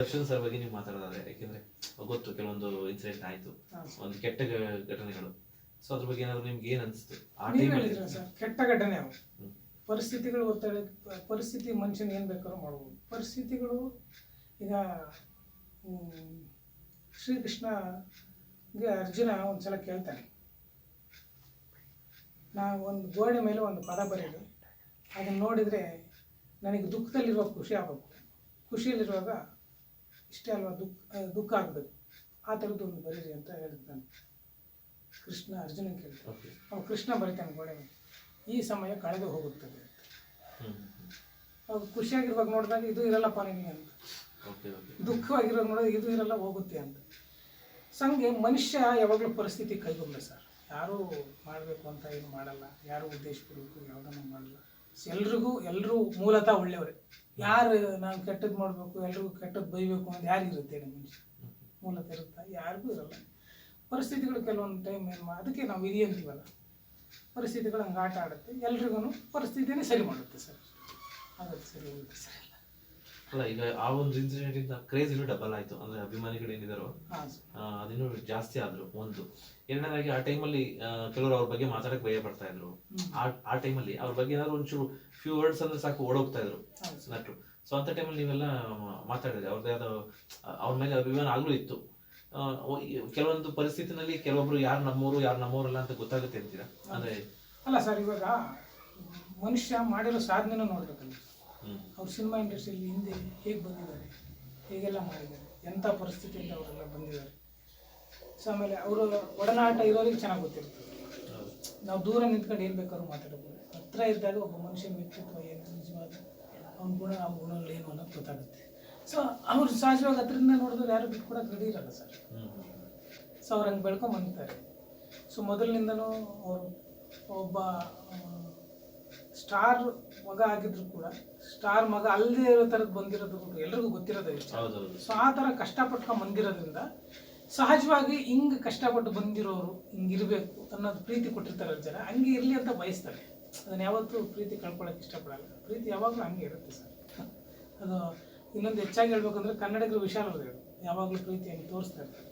Darshan sir ಬಗ್ಗೆ ನೀವು ಮಾತಾಡೋದಾದ್ರೆ ಯಾಕೆಂದ್ರೆ ಗೊತ್ತು ಕೆಲವೊಂದು ಇನ್ಸಿಡೆಂಟ್ ಆಯ್ತು. ಒಂದು ಕೆಟ್ಟ ಘಟನೆಗಳು. ಸೊ ಅದ್ರ ಬಗ್ಗೆ ಏನಾದ್ರು ನಿಮ್ಗೆ ಏನ್ ಅನ್ಸ್ತು? ಆ ನೀವು ಟೈಮಲ್ಲಿ ಹೇಳಿದ್ರ ಸರ್ ಕೆಟ್ಟ ಘಟನೆ ಅವು ಪರಿಸ್ಥಿತಿಗಳು ಒತ್ತಡ ಪರಿಸ್ಥಿತಿ ಮನುಷ್ಯನ ಏನ್ ಬೇಕಾದ್ರೂ ಮಾಡ್ಬೋದು. ಪರಿಸ್ಥಿತಿಗಳು ಈಗ ಹ್ಮ್, ಶ್ರೀಕೃಷ್ಣಗೆ ಅರ್ಜುನ ಒಂದ್ಸಲ ಕೇಳ್ತಾನೆ. ನಾ ಒಂದು ಗೋಡೆ ಮೇಲೆ ಒಂದು ಪದ ಬರೆಯೋದು ಅದನ್ನ ನೋಡಿದ್ರೆ ನನಗೆ ದುಃಖದಲ್ಲಿರುವ ಖುಷಿ ಆಗಬೇಕು. ಖುಷಿಯಲ್ಲಿರುವಾಗ ಇಷ್ಟೇ ಅಲ್ವಾ ದುಃಖ ದುಃಖ ಆಗಬೇಕು. ಆ ಥರದ್ದು ಒಂದು ಬರೀರಿ ಅಂತ ಹೇಳ್ತಾನೆ ಕೃಷ್ಣ ಅರ್ಜುನ ಕೇಳ್ತಾರೆ. ಅವ್ರು ಅವ ಕೃಷ್ಣ ಬರಿತಾನೆ ಗೋಡೆ ಈ ಸಮಯ ಕಳೆದು ಹೋಗುತ್ತದೆ ಅಂತ. ಅವಾಗ ಖುಷಿಯಾಗಿರುವಾಗ ನೋಡಿದಾಗ ಇದು ಇರಲ್ಲಪ್ಪ ನಿನಗೆ ಅಂತ. ದುಃಖವಾಗಿರೋದು ನೋಡಿದಾಗ ಇದು ಇರಲ್ಲ ಹೋಗುತ್ತೆ ಅಂತ. ಸಂಗೆ ಮನುಷ್ಯ ಯಾವಾಗಲೂ ಪರಿಸ್ಥಿತಿ ಕೈಗೊಂಡ ಸರ್. ಯಾರೂ ಮಾಡಬೇಕು ಅಂತ ಏನು ಮಾಡಲ್ಲ. ಯಾರು ಉದ್ದೇಶ ಕೊಡಬೇಕು ಯಾವುದನ್ನು ಮಾಡಲ್ಲ. ಎಲ್ರಿಗೂ ಎಲ್ಲರೂ ಮೂಲತಃ ಒಳ್ಳೆಯವರೇ. ಯಾರು ನಾನು ಕೆಟ್ಟದ್ದು ಮಾಡಬೇಕು, ಎಲ್ರಿಗೂ ಕೆಟ್ಟದ್ದು ಬೈಬೇಕು ಅಂತ ಯಾರಿಗಿರುತ್ತೆ ಮನುಷ್ಯ? ಮೂಲತಃ ಇರುತ್ತಾ? ಯಾರಿಗೂ ಇರಲ್ಲ. ಪರಿಸ್ಥಿತಿಗಳು ಕೆಲವೊಂದು ಟೈಮ್ ಏನು ಅದಕ್ಕೆ ನಾವು ವಿಧಿ ಅಂತೀವಲ್ಲ. ಪರಿಸ್ಥಿತಿಗಳು ಹಂಗೆ ಆಟ ಆಡುತ್ತೆ. ಎಲ್ರಿಗೂ ಪರಿಸ್ಥಿತಿನೇ ಸರಿ ಮಾಡುತ್ತೆ ಸರ್. ಆಗುತ್ತೆ ಸರಿ ಹೋಗುತ್ತೆ ಸರ್. ಅಲ್ಲ ಈಗ ಆ ಒಂದು ಇನ್ಸಿಡೆಂಟ್ ಇಂದ ಕ್ರೇಜ್ ಇನ್ನೂ ಡಬಲ್ ಆಯ್ತು. ಅಂದ್ರೆ ಅಭಿಮಾನಿಗಳು ಏನಿದಾರೋ ಅದಿನ್ನೂ ಜಾಸ್ತಿ ಆದ್ರು ಒಂದು. ಎರಡನೇದಾಗಿ ಆ ಟೈಮಲ್ಲಿ ಕೆಲವರು ಅವ್ರ ಬಗ್ಗೆ ಮಾತಾಡಕ್ ಭಯ ಪಡ್ತಾ ಇದ್ರು. ಆ ಟೈಮಲ್ಲಿ ಅವ್ರ ಬಗ್ಗೆ ಏನಾದ್ರು ಒಂಚೂರು ಫ್ಯೂ ವರ್ಡ್ಸ್ ಅಂದ್ರೆ ಸಾಕು ಓಡೋಗ್ತಾ ಇದ್ರು. ನಟ್ರು. ಸೊ ಅಂತ ಟೈಮಲ್ಲಿ ನೀವೆಲ್ಲ ಮಾತಾಡಿದ್ರೆ. ಅವ್ರದ್ದೇ ಆದ ಅವ್ರ ಮೇಲೆ ಅಭಿಮಾನ ಆಗ್ಲೂ ಇತ್ತು. ಕೆಲವೊಂದು ಪರಿಸ್ಥಿತಿನಲ್ಲಿ ಕೆಲವೊಬ್ರು ಯಾರು ನಮ್ಮೂರು ಯಾರು ನಮ್ಮೂರಲ್ಲ ಅಂತ ಗೊತ್ತಾಗುತ್ತೆ ಅಂತೀರಾ? ಅಂದ್ರೆ ಅಲ್ಲ ಸರ್ ಇವಾಗ ಮನುಷ್ಯ ಮಾಡಿರೋ ಸಾಧನೆನೂ ನೋಡ್ಬೇಕಲ್ಲ. ಅವ್ರು ಸಿನಿಮಾ ಇಂಡಸ್ಟ್ರಿಯಲ್ಲಿ ಹಿಂದೆ ಹೇಗೆ ಬಂದಿದ್ದಾರೆ ಹೇಗೆಲ್ಲ ಮಾಡಿದ್ದಾರೆ ಎಂಥ ಪರಿಸ್ಥಿತಿಯಿಂದ ಅವರೆಲ್ಲ ಬಂದಿದ್ದಾರೆ. ಸೊ ಆಮೇಲೆ ಅವರು ಒಡನಾಟ ಇರೋರಿಗೆ ಚೆನ್ನಾಗಿ ಗೊತ್ತಿರ್ತದೆ ನಾವು ದೂರ ನಿಂತ್ಕೊಂಡು ಏನು ಬೇಕಾದ್ರೂ ಮಾತಾಡಬಹುದು ಹತ್ರ ಇದ್ದಾಗ ಒಬ್ಬ ಮನುಷ್ಯನ ವ್ಯಕ್ತಿತ್ವ ಏನು ನಿಜವಾದ ಅವ್ನ ಗುಣ ಅವ್ನ ಗುಣಗಳು ಏನು ಅನ್ನೋದು ಗೊತ್ತಾಗುತ್ತೆ. ಸೊ ಅವ್ರು ಸಹಜವಾಗಿ ಹತ್ರದಿಂದ ನೋಡಿದ್ರೆ ಯಾರು ಬಿಟ್ಕೊಡಕ್ಕೆ ರೆಡಿ ಇರಲ್ಲ ಸರ್. ಸೊ ಅವ್ರು ಹಂಗೆ ಬೆಳ್ಕೊಂಡ್ ಬಂದಿದ್ದಾರೆ. ಸೊ ಮೊದಲಿನಿಂದನೂ ಅವರು ಒಬ್ಬ ಸ್ಟಾರ್ ಮಗ ಆಗಿದ್ರು ಕೂಡ ಸ್ಟಾರ್ ಮಗ ಅಲ್ಲದೆ ಇರೋ ಥರದ್ದು ಬಂದಿರೋದು ಎಲ್ರಿಗೂ ಗೊತ್ತಿರೋದೇ ಸೊ ಆ ಥರ ಕಷ್ಟಪಟ್ಕೊಂಡು ಬಂದಿರೋದ್ರಿಂದ ಸಹಜವಾಗಿ ಹಿಂಗೆ ಕಷ್ಟಪಟ್ಟು ಬಂದಿರೋರು ಹಿಂಗಿರಬೇಕು ಅನ್ನೋದು ಪ್ರೀತಿ ಕೊಟ್ಟಿರ್ತಾರೆ ಜನ. ಹಂಗೆ ಇರಲಿ ಅಂತ ಬಯಸ್ತಾರೆ. ಅದನ್ನ ಯಾವತ್ತೂ ಪ್ರೀತಿ ಕಳ್ಕೊಳ್ಳೋಕೆ ಇಷ್ಟಪಡಲ್ಲ. ಪ್ರೀತಿ ಯಾವಾಗಲೂ ಹಂಗೆ ಇರುತ್ತೆ ಸರ್. ಅದು ಇನ್ನೊಂದು ಹೆಚ್ಚಾಗಿ ಹೇಳ್ಬೇಕಂದ್ರೆ ಕನ್ನಡಿಗರು ವಿಶಾಲ ಹೃದಯರು ಯಾವಾಗಲೂ ಪ್ರೀತಿಯನ್ನು ತೋರಿಸ್ತಾ ಇರ್ತಾರೆ